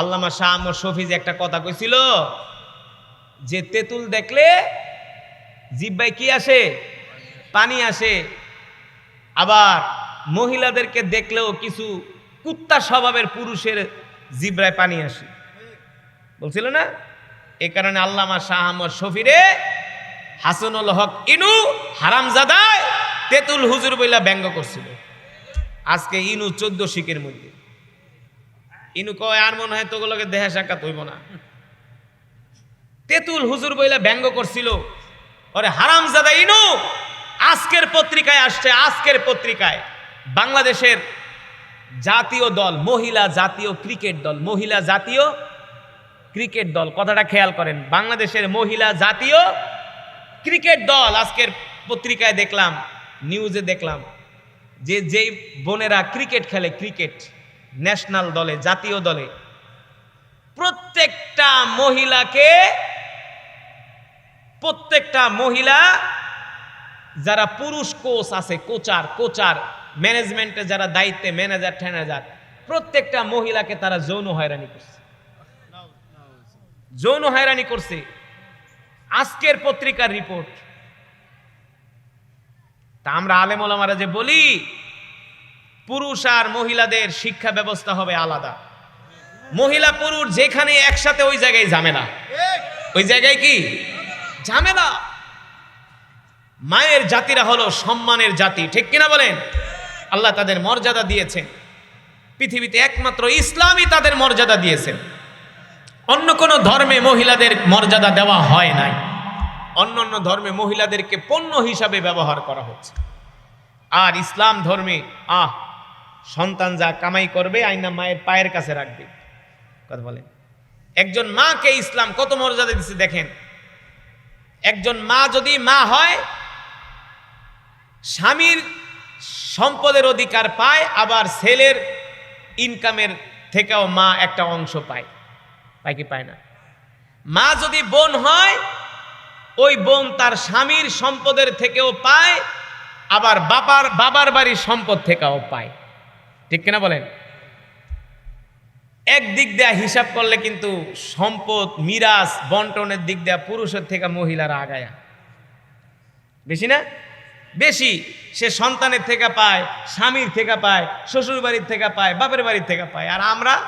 আল্লামা শাহ আহমদ শফিজ একটা কথা কইছিল, যে তেঁতুল দেখলে জিব্বাই কি আসে? পানি আসে। আবার মহিলাদেরকে দেখলেও কিছু কুত্তা স্বভাবের পুরুষের জিব্রায় পানি আসে। বলছিল না? এ কারণে আল্লামা শাহ আহমদ শফিরে হাসানুল হক ইনু হারামজাদায় তেঁতুল হুজুর বইলা ব্যঙ্গ করছিল। আজকে ইনু চোদ্দ শিখের মধ্যে। ইনু কয়, আর মনে হয় তোগুলোকে দেহা সাক্ষাৎ হইব না। তেঁতুল হুজুর বইলা ব্যঙ্গ করছিল, ওরে হারামজাদা ইনু, আজকের পত্রিকায় আসছে, আজকের পত্রিকায়। বাংলাদেশের জাতীয় দল, মহিলা জাতীয় ক্রিকেট দল, মহিলা জাতীয় ক্রিকেট দল, কথাটা খেয়াল করেন, বাংলাদেশের মহিলা জাতীয় ক্রিকেট দল আজকের পত্রিকায় দেখলাম, নিউজে দেখলাম, যে যেই বোনেরা ক্রিকেট খেলে, ক্রিকেট ন্যাশনাল দলে, জাতীয় দলে। প্রত্যেকটা মহিলাকে, প্রত্যেকটা মহিলা, যারা পুরুষ কোচ আছে, কোচার কোচার, ম্যানেজমেন্টে যারা দায়িত্বে, ম্যানেজার ট্যানেজার প্রত্যেকটা মহিলাকে তারা যৌন হয়রানি করছে। যৌন হয়রানি করছে। আজকের পত্রিকার রিপোর্ট। তা আমরা আলেম ওলামারা যে বলি পুরুষ আর মহিলাদের শিক্ষা ব্যবস্থা হবে আলাদা। মহিলা পুরুষ যেখানে একসাথে ওই জায়গায় ঝামেলা ওই জায়গায় কি? ঝামেলা মায়ের জাতিরা হলো সম্মানের জাতি, ঠিক কিনা বলেন? আল্লাহ তাদের মর্যাদা দিয়েছেন। পৃথিবীতে একমাত্র ইসলামই তাদের মর্যাদা দিয়েছেন। অন্য কোনো ধর্মে মহিলাদের মর্যাদা দেওয়া হয় নাই। অন্য অন্য ধর্মে মহিলাদেরকে পণ্য হিসাবে ব্যবহার করা হচ্ছে। আর ইসলাম ধর্মে, আহ সন্তান যা কামাই করবে আইনা মায়ের পায়ের কাছে রাখবে। কথা বলেন। একজন মাকে ইসলাম কত মর্যাদা দিচ্ছে দেখেন। একজন মা যদি মা হয়, স্বামীর সম্পদের অধিকার পায়, আবার ছেলের ইনকামের থেকেও মা একটা অংশ পায়। পায় কি পায় না? মা যদি বোন হয়, ওই বোন তার স্বামীর সম্পদের থেকেও পায়, আবার বাবার বাবার বাড়ির সম্পদ থেকেও পায়। ঠিক কিনা বলেন? এক দিক দেয়া হিসাব করলে কিন্তু সম্পদ, মিরাজ, বন্টনের দিক দেয়া পুরুষের থেকে মহিলারা আগায়া। বেশি না? বেশি। সে সন্তানের থেকে পায়, স্বামীর থেকে পায় শ্বশুর বাড়ির থেকে পায়, বাপের বাড়ির থেকে পায়। আর আমরা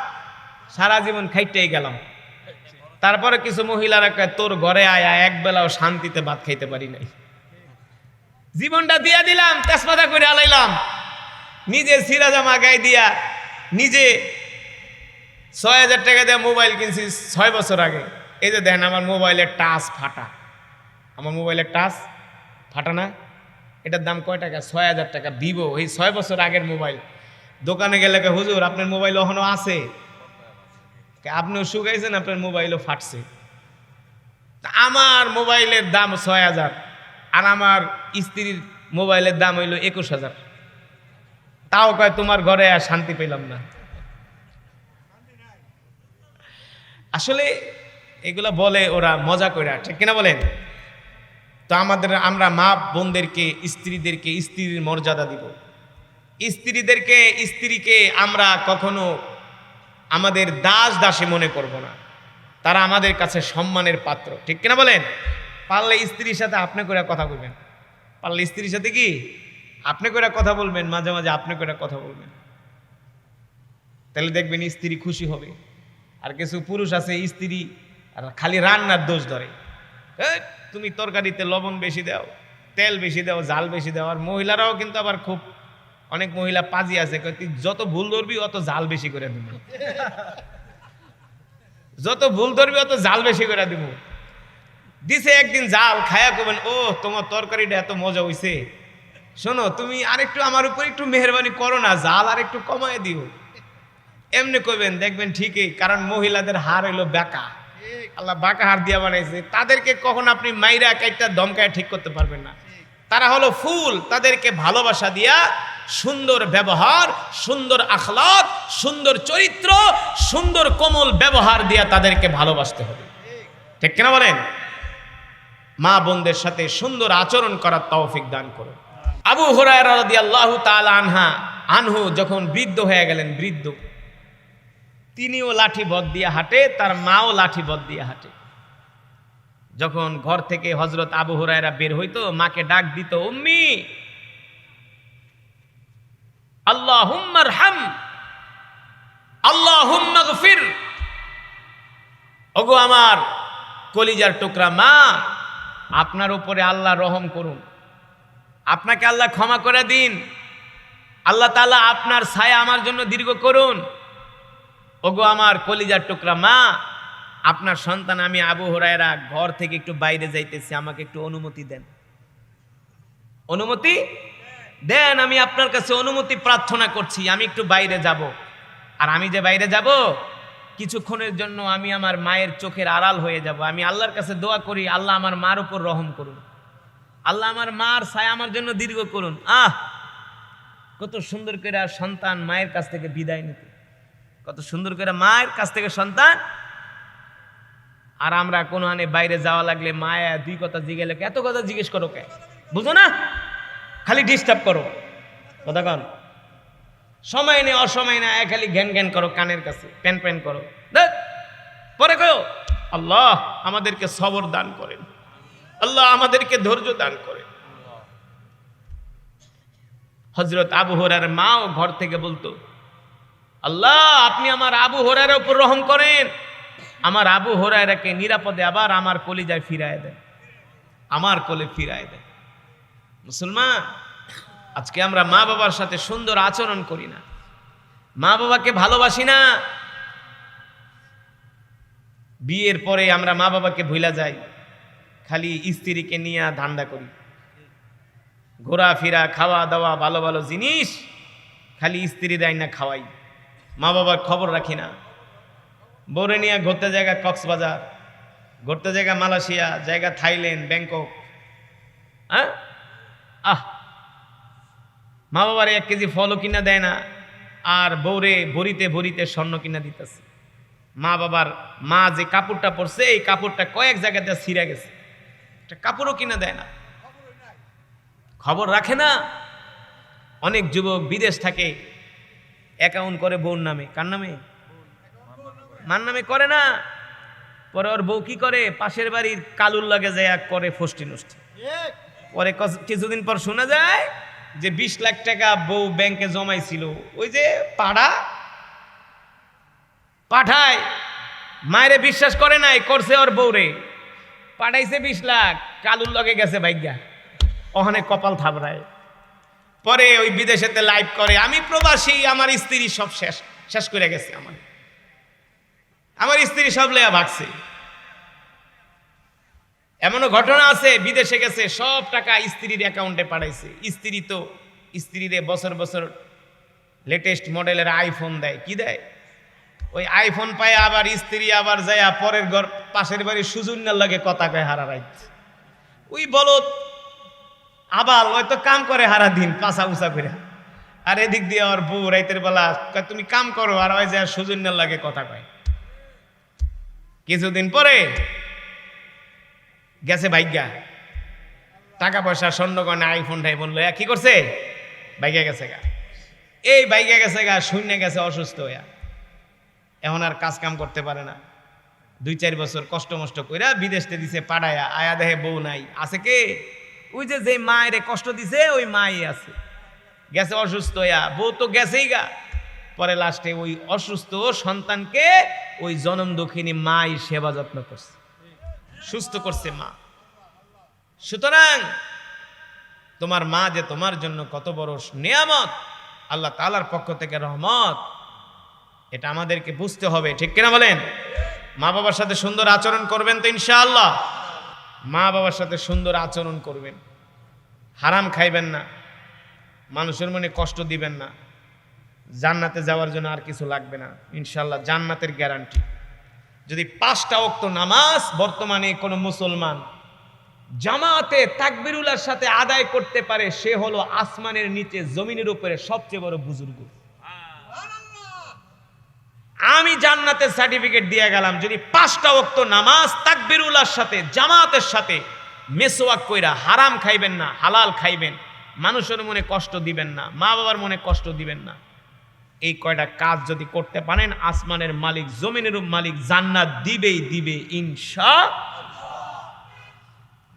সারা জীবন খাইতেই গেলাম। তারপরে কিছু মহিলারা তোর ঘরে আয়া, এক বেলাও শান্তিতে ভাত খাইতে পারি নাই। জীবনটা দিয়া দিলাম, তেজপাতা করে আলাইলাম। নিজে সিরা জামা গায়ে দিয়া নিজে ছয় হাজার টাকা দিয়ে মোবাইল কিনছি ছয় বছর আগে। এই যে দেখেন আমার মোবাইলের টাচ ফাটা। আমার মোবাইলের টাচ ফাটা না? এটার দাম কয় টাকা? ছয় হাজার টাকা ভিভো, এই ছয় বছর আগের মোবাইল। দোকানে গেলে হুজুর, আপনার মোবাইল এখনও আছে? আপনিও শুকাইছেন, আপনার মোবাইলও ফাটছে। আমার মোবাইলের দাম ছয় হাজার, আর আমার স্ত্রীর মোবাইলের দাম হইল একুশ হাজার। তাও কয়, তোমার ঘরে আর শান্তি পেলাম না। আসলে এগুলা বলে ওরা মজা করে ঠিক কিনা বলেন? তো আমাদের, আমরা মা বোনদেরকে, স্ত্রীদেরকে স্ত্রীর মর্যাদা দিব। স্ত্রীদেরকে, স্ত্রীকে আমরা কখনো আমাদের দাস দাসে মনে করব না। তারা আমাদের কাছে সম্মানের পাত্র, ঠিক কিনা বলেন? পারলে স্ত্রীর সাথে আপনি করে কথা বলবেন পারলে স্ত্রীর সাথে কি? আপনি করে কথা বলবেন, মাঝে মাঝে আপনি করে কথা বলবেন। তাহলে দেখবেন স্ত্রী খুশি হবে। আর কিছু পুরুষ আছে, স্ত্রী আর খালি রান্নার দোষ ধরে। তুমি তরকারিতে লবণ বেশি দাও, তেল বেশি দাও জাল বেশি দাও। আর মহিলারাও কিন্তু আবার খুব, অনেক মহিলা পাজি আছে তুই যত ভুল ধরবি, অত জাল বেশি করে দিব। যত ভুল ধরবি, অত জাল বেশি করে দিব। দিছে একদিন জাল খায়া করবেন ও তোমার তরকারিটা এত মজা হইছে। শোনো, তুমি আরেকটু আমার উপর একটু মেহরবানি করো না, জাল আর একটু কমায় দিও। এমনি করবেন দেখবেন ঠিকই, কারণ মহিলাদের হার হইল বেকা। আল্লাহ বাঁকা হার দিয়া বানাইছে। তাদেরকে কখন আপনি মাইরা কাইটা দমকায় ঠিক করতে পারবেন না। তারা হলো ফুল, তাদেরকে ভালোবাসা দিয়া সুন্দর ব্যবহার, সুন্দর আখলাক, সুন্দর চরিত্র, সুন্দর কোমল ব্যবহার দিয়া তাদেরকে ভালোবাসতে হবে। ঠিক কিনা বলেন? মা বোনদের সাথে সুন্দর আচরণ করার তৌফিক দান করুন। আবু রাদিয়াল্লাহু তাআলা আনহা, আনহু যখন বৃদ্ধ হয়ে গেলেন, বৃদ্ধ। তিনিও লাঠি বদ দিয়ে হাঁটে, তার মাও লাঠি বদ দিয়ে হাঁটে। যখন ঘর থেকে হজরত আবু হুরায়রা বের হইতো, মাকে ডাক দিত, উম্মি আল্লাহ হাম আল্লাহ হুম্মাগফির ওগো আমার কলিজার টুকরা মা, আপনার উপরে আল্লাহ রহম করুন। আপনাকে আল্লাহ ক্ষমা করে দিন। আল্লাহ তাআলা আপনার ছায়া আমার জন্য দীর্ঘ করুন। ওগো আমার কলিজার টুকরা মা, আপনার সন্তান আমি আবু ঘর থেকে একটু বাইরে যাইতেছি, আমাকে একটু অনুমতি দেন। অনুমতি? দেন, আমি আপনার কাছে অনুমতি প্রার্থনা করছি, আমি একটু বাইরে যাব। আর আমি যে বাইরে যাব, কিছুক্ষণের জন্য আমি আমার মায়ের চোখের আড়াল হয়ে যাব। আমি আল্লাহর কাছে দোয়া করি, আল্লাহ আমার মার উপর রহম করুন। আল্লাহ আমার মার ছায়া আমার জন্য দীর্ঘ করুন। আহ! কত সুন্দর করে সন্তান মায়ের কাছ থেকে বিদায় নিতে। কত সুন্দর করে মায়ের কাছ থেকে সন্তান। আর আমরা কোনো আনে বাইরে যাওয়া লাগলে মায়া দুই কথা জিগেলে এত কথা জিজ্ঞেস করো কে? বুঝো না? খালি ডিস্টার্ব করো। কথা কন। সময় নেই, অসময় না খালি ঘ্যান ঘ্যান করো কানের কাছে, প্যান প্যান করো। পরে কয়ো? আল্লাহ আমাদেরকে সবর দান করেন। আল্লাহ আমাদেরকে ধৈর্য দান করেন। হজরত আবু হরার মাও ঘর থেকে বলতো, আল্লাহ, আপনি আমার আবু হরার উপর রহম করেন। আমার আবু হরায়রাকে নিরাপদে আবার আমার কলিজায় ফিরায় দেন। আমার কোলে ফিরায় দেন। মুসলমান, আজকে আমরা মা বাবার সাথে সুন্দর আচরণ করি না। মা বাবাকে ভালোবাসি না। বিয়ের পরে আমরা মা বাবাকে ভুলা যাই। খালি স্ত্রীকে নিয়ে ধান্দা করি। ঘোরাফেরা খাওয়া দাওয়া ভালো ভালো জিনিস খালি স্ত্রী দেয় না, খাওয়াই। মা বাবার খবর রাখি না। বৌরে নিয়ে ঘুরতে জায়গা কক্সবাজার, ঘুরতে জায়গা মালয়েশিয়া, জায়গা থাইল্যান্ড, ব্যাংকক। হ্যাঁ? আহ! মা বাবার এক কেজি ফলও কিনা দেয় না, আর বৌরে ভরিতে ভরিতে স্বর্ণ কিনা দিতেছে। মা বাবার মা যে কাপড়টা পরছে, এই কাপড়টা কয়েক জায়গাতে ছিঁড়ে গেছে। একটা কাপড়ও কিনে দেয় না। খবর রাখে না। অনেক যুবক বিদেশ থাকে অ্যাকাউন্ট করে বউর নামে। কার নামে? মার নামে করে না। পরে ওর বউ কি করে? পাশের বাড়ির কালুর লাগে যায় করে ফষ্টি নষ্টি। পরে কিছুদিন পর শোনা যায় যে বিশ লাখ টাকা বউ ব্যাংকে জমাইছিল। ওই যে পাড়া পাঠায়। মায়েরে বিশ্বাস করে নাই, করছে ওর বউরে। পাঠাইছে বিশ লাখ, কালুর লগে গেছে ভাইগা। ওখানে কপাল থাবড়ায়। পরে ওই বিদেশেতে লাইভ করে, আমি প্রবাসী, আমার স্ত্রী সব শেষ শেষ করে গেছে আমার। আমার স্ত্রী সব লেয়া ভাগছে। এমনও ঘটনা আছে, বিদেশে গেছে, সব টাকা স্ত্রীর অ্যাকাউন্টে পাঠাইছে। স্ত্রী তো, স্ত্রীরে বছর বছর লেটেস্ট মডেলের আইফোন দেয়, কি দেয়? ওই আইফোন পায় আবার স্ত্রী আবার যায় পরের ঘর, পাশের বাড়ির সুজুন্নার লাগে কথা কয় হারা রাইত। ওই বলত আবার ওই তো কাম করে হারা দিন পাশা উষা করে আর এদিক দিয়ে আমার বউ রাইতের বেলা তুমি কাম করো, আর ওই যে সুজন্যার লাগে কথা কয়। কিছুদিন পরে গেছে বাইগা টাকা পয়সা স্বর্ণ গয়না, আইফোন টাইফোন লয়া কি করছে? বাইগা গেছে গা। এই বাইগা গেছে গা, শূন্য গেছে অসুস্থ হইয়া। এখন আর কাজ কাম করতে পারে না। দুই চার বছর কষ্ট মষ্ট কইরা বিদেশতে দিছে পাড়ায়া আয়া দেহে বউ নাই। আছে কে? ওই যে যে মায়ের কষ্ট দিছে, ওই মাই আছে। গেছে অসুস্থ হইয়া বউ তো গেছেই গা। পরে লাস্টে ওই অসুস্থ সন্তানকে ওই জনম দুঃখিনী মাই সেবা যত্ন করছে। সুস্থ করছে মা। সুতরাং তোমার মা যে তোমার জন্য কত বড় নিয়ামত, আল্লাহ তালার পক্ষ থেকে রহমত। এটা আমাদেরকে বুঝতে হবে, ঠিক কিনা বলেন? মা বাবার সাথে সুন্দর আচরণ করবেন তো ইনশাআল্লাহ। মা বাবার সাথে সুন্দর আচরণ করবেন। হারাম খাইবেন না। মানুষের মনে কষ্ট দিবেন না। জান্নাতে যাওয়ার জন্য আর কিছু লাগবে না। ইনশাল্লাহ জান্নাতের গ্যারান্টি। যদি পাঁচটা অক্ত নামাজ, বর্তমানে কোনো মুসলমান জামাতে তাকবিরুলার সাথে আদায় করতে পারে, সে হলো আসমানের নিচে, জমিনের উপরে সবচেয়ে বড় বুজুর্গ। আমি জান্নাতের সার্টিফিকেট দিয়ে গেলাম, যদি পাঁচটা অক্ত নামাজ তাকবিরুলার সাথে, জামাতের সাথে মেসোয়াক কইরা হারাম খাইবেন না, হালাল খাইবেন, মানুষের মনে কষ্ট দিবেন না, মা বাবার মনে কষ্ট দিবেন না, এই কয়টা কাজ যদি করতে পারেন, আসমানের মালিক, জমিনের মালিক জান্নাত দিবেই দিবে ইনশা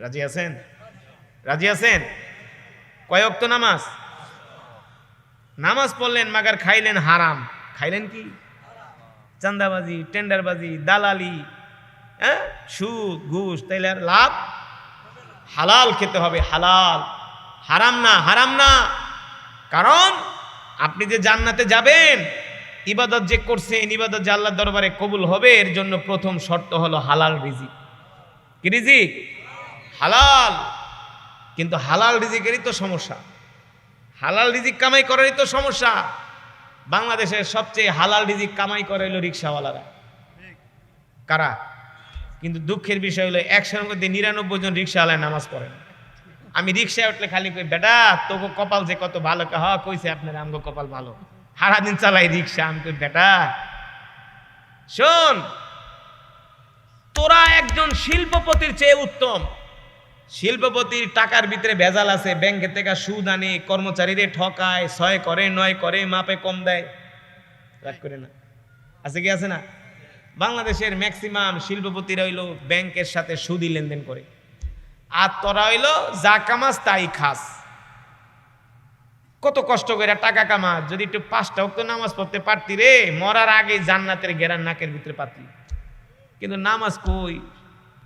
রাজি আছেন? রাজি আছেন? কয় তো নামাজ? নামাজ পড়লেন, মাগার খাইলেন, হারাম, খাইলেন কি? চান্দাবাজি, টেন্ডারবাজি, দালালি হ্যাঁ? সুদ, ঘুষ, তাইলে আর লাভ হালাল খেতে হবে, হালাল। হারাম না হারাম না। কারণ আপনি যে জান্নাতে যাবেন, ইবাদত যে করছেন, ইবাদত যে আল্লাহর দরবারে কবুল হবে, এর জন্য প্রথম শর্ত হলো হালাল রিজিক। কি রিজিক? হালাল। কিন্তু হালাল রিজিকেরই তো সমস্যা। হালাল রিজিক কামাই করারই তো সমস্যা। বাংলাদেশের সবচেয়ে হালাল রিজিক কামাই করে হলো রিক্সাওয়ালারা। কারা? কিন্তু দুঃখের বিষয় হলো একশোর মধ্যে নিরানব্বই জন রিক্সাওয়ালায় নামাজ পড়েন আমি রিক্সায় উঠলে খালি কই, বেটা, তোকে কপাল যে কত ভালো হ কইছে আপনার আমগো কপাল ভালো। সারাদিন চালাই রিক্সা। আমি কই, বেটা, শোন, তোরা একজন শিল্পপতির চেয়ে উত্তম। শিল্পপতির টাকার ভিতরে ভেজাল আছে ব্যাংকের থেকে সুদ আনে, কর্মচারীরে ঠকায় ছয় করে, নয় করে, মাপে কম দেয়। রাগ করে না। আছে কি, আছে না? বাংলাদেশের ম্যাক্সিমাম শিল্পপতিরা হইল ব্যাংকের সাথে সুদি লেনদেন করে। আর তোরা হইল যা কামাস তাই খাস। কত কষ্ট করে টাকা কামা, যদি একটু পাঁচটা অক্ত নামাজ পড়তে পারতি রে, মরার আগে জান্নাতের গেরার নাকের ভিতরে পাতি। কিন্তু নামাজ কই?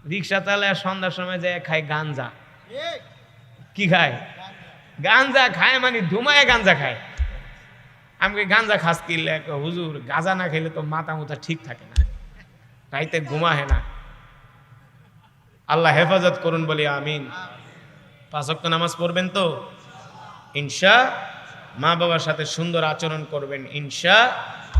রিক্সা চালায় সন্ধ্যার সময় যায় খায় গাঞ্জা। কি খায়? গাঞ্জা খায় মানে ধুমায় গাঞ্জা খায়। আমি কই, গাঞ্জা খাস কিনলে হুজুর গাঁজা না খেলে তো মাথা মুথা ঠিক থাকে না। রাইতে ঘুমাহে না। আল্লাহ হেফাজত করুন বলি আমিন। পাঁচ ওয়াক্ত নামাজ পড়বেন তো? ইনশা মা বাবার সাথে সুন্দর আচরণ করবেন ইনশা।